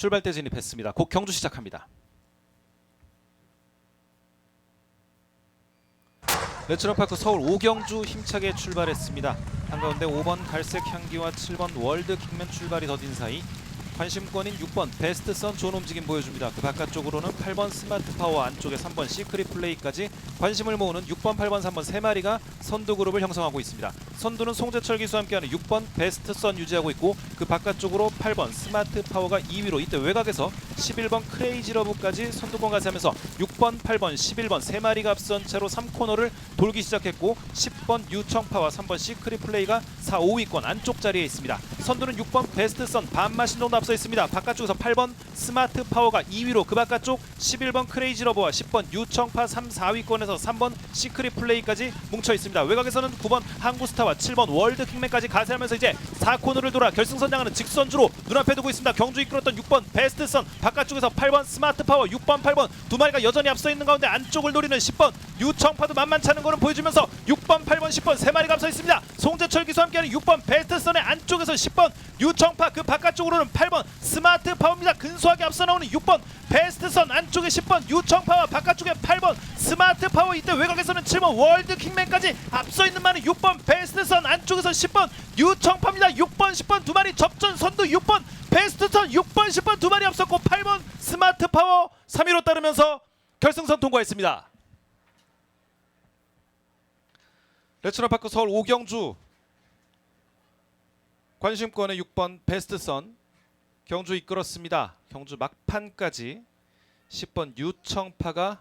출발대 진입했습니다. 곧 경주 시작합니다. 레츠런파크 서울 오경주 힘차게 출발했습니다. 한가운데 5번 갈색 향기와 7번 월드 킹맨 출발이 더딘 사이 관심권인 6번 베스트 선 좋은 움직임 보여줍니다. 그 바깥쪽으로는 8번 스마트 파워 안쪽에 3번 시크릿 플레이까지 관심을 모으는 6번, 8번, 3번 세 마리가 선두 그룹을 형성하고 있습니다. 선두는 송재철 기수와 함께하는 6번 베스트 선 유지하고 있고 그 바깥쪽으로 8번 스마트 파워가 2위로 이때 외곽에서 11번 크레이지 러브까지 선두권 가세하면서 6번, 8번, 11번 세 마리가 앞선 채로 3코너를 돌기 시작했고 10번 유청파와 3번 시크릿 플레이가 4, 5위권 안쪽 자리에 있습니다. 선두는 6번 베스트 선 반마신 정도 앞서 있습니다. 바깥쪽에서 8번 스마트 파워가 2위로 그 바깥쪽 11번 크레이지 러브와 10번 유청파 3, 4위권에서 3번 시크릿 플레이까지 뭉쳐 있습니다. 외곽에서는 9번 항구스타와 7번 월드 킹맨까지 가세하면서 이제 4코너를 돌아 결승선 향하는 직선주로 눈앞에 두고 있습니다. 경주 이끌었던 6번 베스트 선 바깥쪽에서 8번 스마트 파워 6번 8번 두 마리가 여전히 앞서 있는 가운데 안쪽을 노리는 10번 유청파도 만만치 않은 거는 보여주면서 6번 8번 10번 세 마리가 앞서 있습니다. 송재철 기수와 함께하는 6번 베스트 선의 안쪽에서 10번 유청파 그 바깥쪽으로는 8번 스마트 파워입니다. 근소하게 앞서 나오는 6번 베스트 선 안쪽에 10번 유청파와 바깥쪽에 8번 스마트 파워 이때 외곽에서는 7번 월드 킹맨까지 앞서 있는 많은 6번 베스트 선 안쪽에서 10번 유청파입니다. 6번 10번 두 마리 접전 선두 6번 베스트 선 6번 10번 두 마리 앞섰고 8번 스마트 파워 3위로 따르면서 결승선 통과했습니다. 레츠너파크 서울 오경주 관심권의 6번 베스트 선 경주 이끌었습니다. 경주 막판까지 10번 유청파가